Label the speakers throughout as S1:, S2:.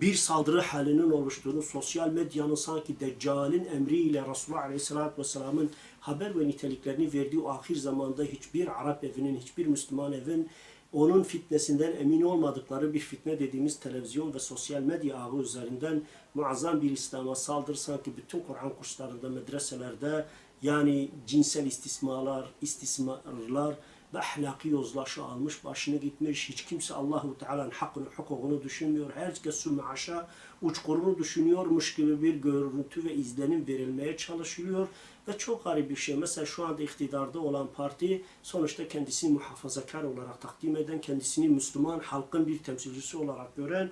S1: bir saldırı halinin oluştuğunu, sosyal medyanın sanki Deccal'in emriyle Resulullah Aleyhisselatü Vesselam'ın haber ve niteliklerini verdiği o ahir zamanda hiçbir Arap evinin, hiçbir Müslüman evin onun fitnesinden emin olmadıkları bir fitne dediğimiz televizyon ve sosyal medya ağı üzerinden muazzam bir İslam'a saldırı sanki bütün Kur'an kurslarında, medreselerde yani cinsel istismalar, istismarlar ve ahlaki yozlaşı almış, başını gitmiş. Hiç kimse Allahu Teala'nın hakkını, hukukunu düşünmüyor. Herkes sümme aşağı uçkurunu düşünüyormuş gibi bir görüntü ve izlenim verilmeye çalışılıyor. Ve çok garip bir şey. Mesela şu anda iktidarda olan parti sonuçta kendisini muhafazakar olarak takdim eden, kendisini Müslüman halkın bir temsilcisi olarak gören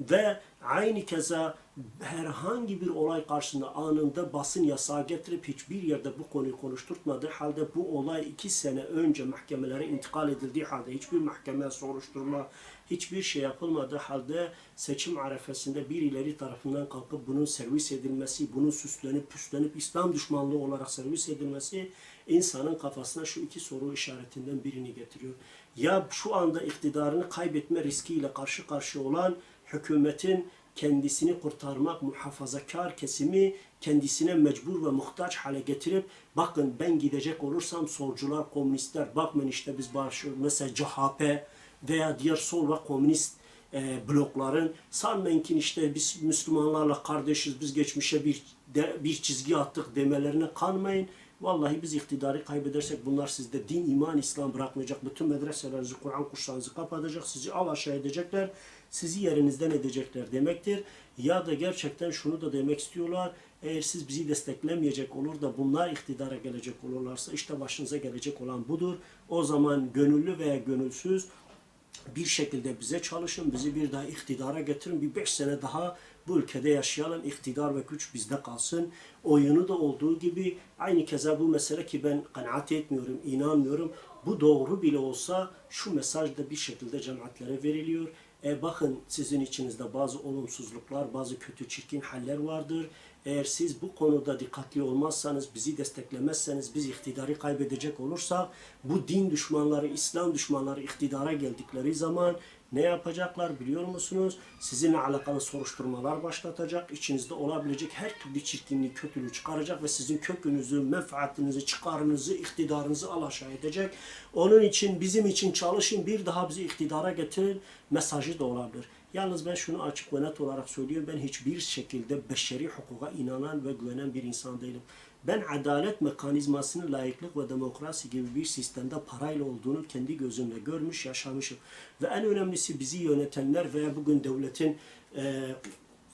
S1: ve aynı keza herhangi bir olay karşısında anında basın yasağı getirip hiçbir yerde bu konuyu konuşturtmadığı halde bu olay iki sene önce mahkemelere intikal edildiği halde hiçbir mahkeme soruşturma hiçbir şey yapılmadığı halde seçim arefesinde birileri tarafından kalkıp bunun servis edilmesi, bunun süslenip püslenip İslam düşmanlığı olarak servis edilmesi insanın kafasına şu iki soru işaretinden birini getiriyor. Ya şu anda iktidarını kaybetme riskiyle karşı karşıya olan hükümetin kendisini kurtarmak muhafazakar kesimi kendisine mecbur ve muhtaç hale getirip bakın ben gidecek olursam solcular, komünistler bakmayın işte biz barışıyoruz. Mesela CHP veya diğer sol ve komünist e, blokların sanmayın ki işte biz Müslümanlarla kardeşiz biz geçmişe bir de, bir çizgi attık demelerine kanmayın. Vallahi biz iktidarı kaybedersek bunlar sizde din, iman, İslam bırakmayacak. Bütün medreselerinizi, Kur'an kurslarınızı kapatacak. Sizi al aşağı edecekler. Sizi yerinizden edecekler demektir. Ya da gerçekten şunu da demek istiyorlar. Eğer siz bizi desteklemeyecek olur da bunlar iktidara gelecek olurlarsa işte başınıza gelecek olan budur. O zaman gönüllü veya gönülsüz bir şekilde bize çalışın, bizi bir daha iktidara getirin, bir beş sene daha bu ülkede yaşayalım, iktidar ve güç bizde kalsın. Oyunu da olduğu gibi aynı keza bu mesele ki ben kanaat etmiyorum, inanmıyorum. Bu doğru bile olsa şu mesaj da bir şekilde cemaatlere veriliyor. E bakın sizin içinizde bazı olumsuzluklar, bazı kötü çirkin haller vardır. Eğer siz bu konuda dikkatli olmazsanız, bizi desteklemezseniz, biz iktidarı kaybedecek olursak, bu din düşmanları, İslam düşmanları iktidara geldikleri zaman ne yapacaklar biliyor musunuz? Sizinle alakalı soruşturmalar başlatacak. İçinizde olabilecek her türlü çirkinliği, kötülüğü çıkaracak ve sizin kökünüzü, menfaatinizi, çıkarınızı, iktidarınızı alaşağı edecek. Onun için bizim için çalışın, bir daha bizi iktidara getirin mesajı da olabilir. Yalnız ben şunu açık ve net olarak söylüyorum. Ben hiçbir şekilde beşeri hukuka inanan ve güvenen bir insan değilim. Ben adalet mekanizmasının layıklık ve demokrasi gibi bir sistemde parayla olduğunu kendi gözümle görmüş, yaşamışım. Ve en önemlisi bizi yönetenler veya bugün devletin e,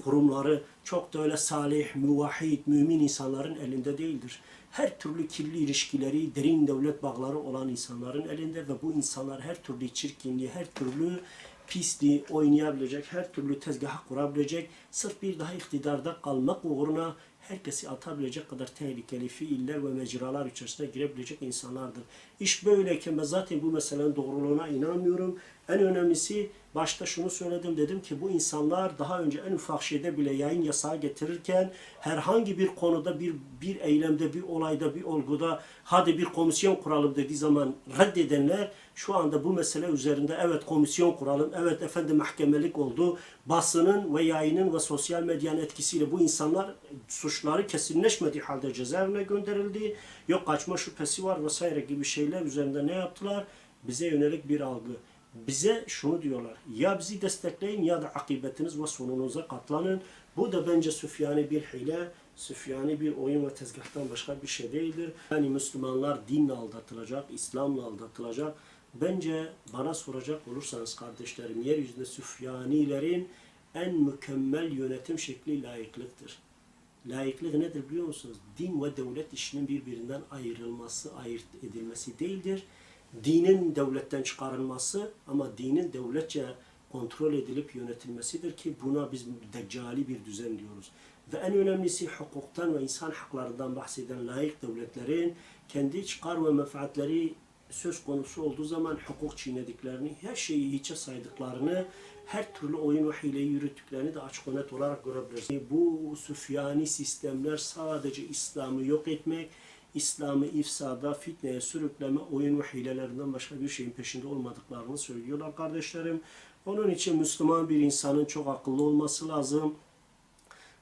S1: kurumları çok da öyle salih, muvahhid, mümin insanların elinde değildir. Her türlü kirli ilişkileri, derin devlet bağları olan insanların elinde ve bu insanlar her türlü çirkinliği, her türlü pisliği oynayabilecek, her türlü tezgaha kurabilecek, sırf bir daha iktidarda kalmak uğruna herkesi atabilecek kadar tehlikeli fiiller ve mecralar içerisine girebilecek insanlardır. İş böyleyken ben zaten bu meselenin doğruluğuna inanmıyorum. En önemlisi başta şunu söyledim dedim ki bu insanlar daha önce en ufak şeyde bile yayın yasağı getirirken herhangi bir konuda bir bir eylemde bir olayda bir olguda hadi bir komisyon kuralım dediği zaman reddedenler şu anda bu mesele üzerinde evet komisyon kuralım evet efendim mahkemelik oldu basının ve yayının ve sosyal medyanın etkisiyle bu insanlar suçları kesinleşmediği halde cezaevine gönderildi. Yok kaçma şüphesi var vesaire gibi şeyler üzerinde ne yaptılar? Bize yönelik bir algı bize şunu diyorlar. Ya bizi destekleyin ya da akıbetiniz ve sonunuza katlanın. Bu da bence Süfyani bir hile, Süfyani bir oyun ve tezgahtan başka bir şey değildir. Yani Müslümanlar dinle aldatılacak, İslam'la aldatılacak. Bence bana soracak olursanız kardeşlerim, yeryüzünde Süfyanilerin en mükemmel yönetim şekli layıklıktır. Layıklık nedir biliyor musunuz? Din ve devlet işinin birbirinden ayrılması, ayırt edilmesi değildir dinin devletten çıkarılması ama dinin devletçe kontrol edilip yönetilmesidir ki buna biz deccali bir düzen diyoruz. Ve en önemlisi hukuktan ve insan haklarından bahseden layık devletlerin kendi çıkar ve menfaatleri söz konusu olduğu zaman hukuk çiğnediklerini, her şeyi hiçe saydıklarını, her türlü oyun ve hileyi yürüttüklerini de açık net olarak görebiliriz. Bu Süfyani sistemler sadece İslam'ı yok etmek, İslam'ı ifsada, fitneye sürükleme, oyun ve hilelerinden başka bir şeyin peşinde olmadıklarını söylüyorlar kardeşlerim. Onun için Müslüman bir insanın çok akıllı olması lazım.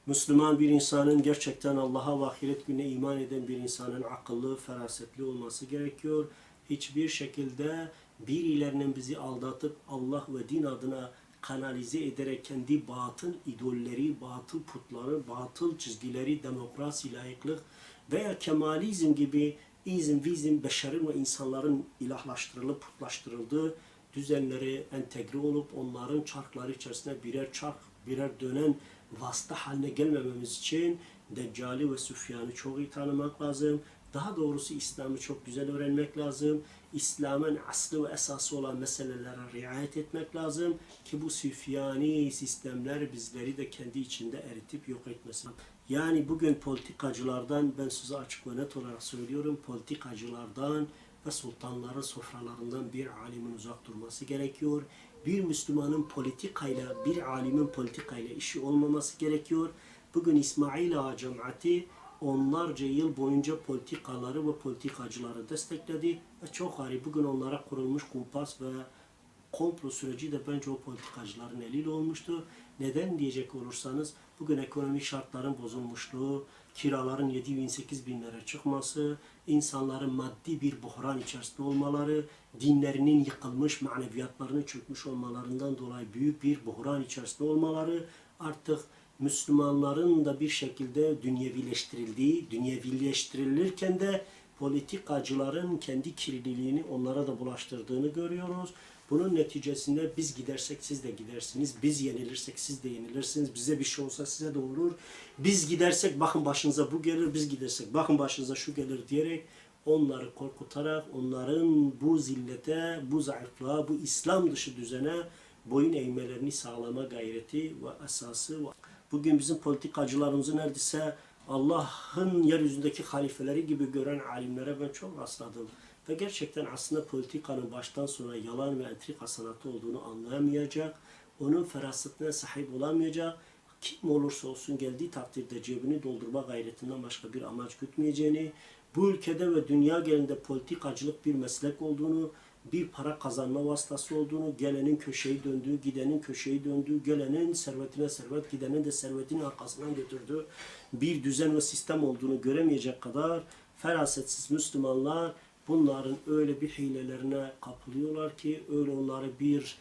S1: Müslüman bir insanın gerçekten Allah'a ve ahiret gününe iman eden bir insanın akıllı, ferasetli olması gerekiyor. Hiçbir şekilde birilerinin bizi aldatıp Allah ve din adına kanalize ederek kendi batıl idolleri, batıl putları, batıl çizgileri, demokrasi, layıklık veya kemalizm gibi izm, vizm, beşerin ve insanların ilahlaştırılıp putlaştırıldığı düzenlere entegre olup onların çarkları içerisinde birer çark, birer dönen vasıta haline gelmememiz için Deccali ve Süfyan'ı çok iyi tanımak lazım. Daha doğrusu İslam'ı çok güzel öğrenmek lazım. İslam'ın aslı ve esası olan meselelere riayet etmek lazım ki bu Süfyani sistemler bizleri de kendi içinde eritip yok etmesin. Yani bugün politikacılardan ben size açık ve net olarak söylüyorum politikacılardan ve sultanların sofralarından bir alimin uzak durması gerekiyor. Bir Müslümanın politikayla, bir alimin politikayla işi olmaması gerekiyor. Bugün İsmail Ağa cemaati onlarca yıl boyunca politikaları ve politikacıları destekledi ve çok garip bugün onlara kurulmuş kumpas ve komplo süreci de bence o politikacıların eliyle olmuştu. Neden diyecek olursanız bugün ekonomik şartların bozulmuşluğu, kiraların 7 bin 8 binlere çıkması, insanların maddi bir buhran içerisinde olmaları, dinlerinin yıkılmış, maneviyatlarının çökmüş olmalarından dolayı büyük bir buhran içerisinde olmaları artık Müslümanların da bir şekilde dünyevileştirildiği, dünyevileştirilirken de politikacıların kendi kirliliğini onlara da bulaştırdığını görüyoruz. Bunun neticesinde biz gidersek siz de gidersiniz, biz yenilirsek siz de yenilirsiniz, bize bir şey olsa size de olur. Biz gidersek bakın başınıza bu gelir, biz gidersek bakın başınıza şu gelir diyerek onları korkutarak onların bu zillete, bu zayıflığa, bu İslam dışı düzene boyun eğmelerini sağlama gayreti ve esası var. Bugün bizim politikacılarımızı neredeyse Allah'ın yeryüzündeki halifeleri gibi gören alimlere ben çok rastladım. Ve gerçekten aslında politikanın baştan sona yalan ve entrika sanatı olduğunu anlayamayacak, onun ferasatine sahip olamayacak, kim olursa olsun geldiği takdirde cebini doldurma gayretinden başka bir amaç gütmeyeceğini, bu ülkede ve dünya genelinde politikacılık bir meslek olduğunu, bir para kazanma vasıtası olduğunu, gelenin köşeyi döndüğü, gidenin köşeyi döndüğü, gelenin servetine servet, gidenin de servetini arkasından götürdüğü bir düzen ve sistem olduğunu göremeyecek kadar ferasetsiz Müslümanlar bunların öyle bir hilelerine kapılıyorlar ki, öyle onları bir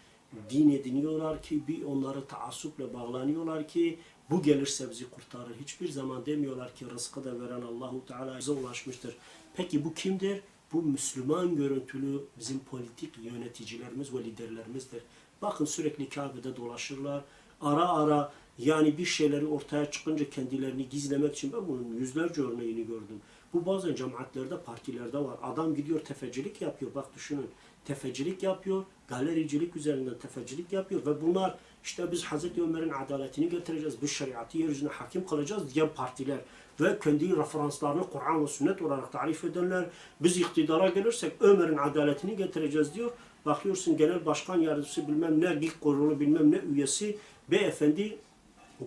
S1: din ediniyorlar ki, bir onları taassupla bağlanıyorlar ki, bu gelirse bizi kurtarır. Hiçbir zaman demiyorlar ki rızkı da veren Allahu Teala bize ulaşmıştır. Peki bu kimdir? Bu Müslüman görüntülü bizim politik yöneticilerimiz ve liderlerimizdir. Bakın sürekli Kabe'de dolaşırlar. Ara ara yani bir şeyleri ortaya çıkınca kendilerini gizlemek için ben bunun yüzlerce örneğini gördüm. Bu bazen cemaatlerde, partilerde var. Adam gidiyor tefecilik yapıyor. Bak düşünün. Tefecilik yapıyor. Galericilik üzerinden tefecilik yapıyor. Ve bunlar işte biz Hazreti Ömer'in adaletini getireceğiz. Biz şeriatı yeryüzüne hakim kılacağız diyen partiler. Ve kendi referanslarını Kur'an ve sünnet olarak tarif edenler. Biz iktidara gelirsek Ömer'in adaletini getireceğiz diyor. Bakıyorsun genel başkan yardımcısı bilmem ne, lig kurulu bilmem ne üyesi beyefendi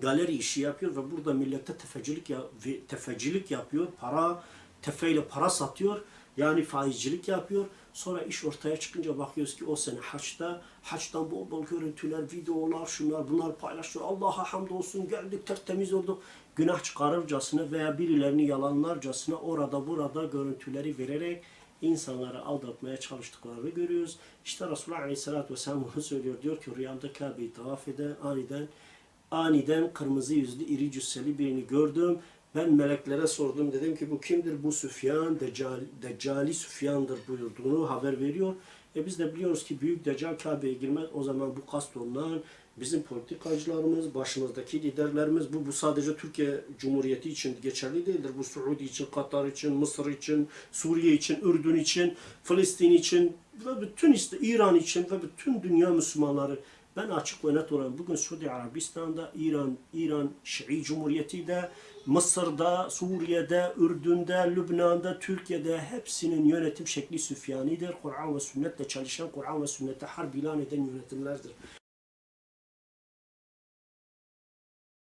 S1: galeri işi yapıyor ve burada millete tefecilik tefecilik yapıyor. Para tefeyle para satıyor. Yani faizcilik yapıyor. Sonra iş ortaya çıkınca bakıyoruz ki o sene haçta, haçtan bol bol görüntüler, videolar, şunlar bunlar paylaşıyor. Allah'a hamdolsun geldik tertemiz olduk. Günah çıkarırcasına veya birilerini yalanlarcasına orada burada görüntüleri vererek insanları aldatmaya çalıştıklarını görüyoruz. İşte Resulullah Aleyhisselatü Vesselam bunu söylüyor. Diyor ki rüyamda Kabe'yi tavaf eden aniden aniden kırmızı yüzlü iri cüsseli birini gördüm. Ben meleklere sordum dedim ki bu kimdir? Bu Süfyan, Deccal, Deccali Süfyan'dır buyurduğunu haber veriyor. E biz de biliyoruz ki Büyük Deccal Kabe'ye girmez. O zaman bu kast olunan bizim politikacılarımız, başımızdaki liderlerimiz bu, bu sadece Türkiye Cumhuriyeti için geçerli değildir. Bu Suudi için, Katar için, Mısır için, Suriye için, Ürdün için, Filistin için ve bütün işte İran için ve bütün dünya Müslümanları ben açık ve net olarak bugün Suudi Arabistan'da, İran, İran Şii Cumhuriyeti'de, Mısır'da, Suriye'de, Ürdün'de, Lübnan'da, Türkiye'de hepsinin yönetim şekli Süfyani'dir. Kur'an ve sünnetle çalışan, Kur'an ve sünnete harp ilan eden yönetimlerdir.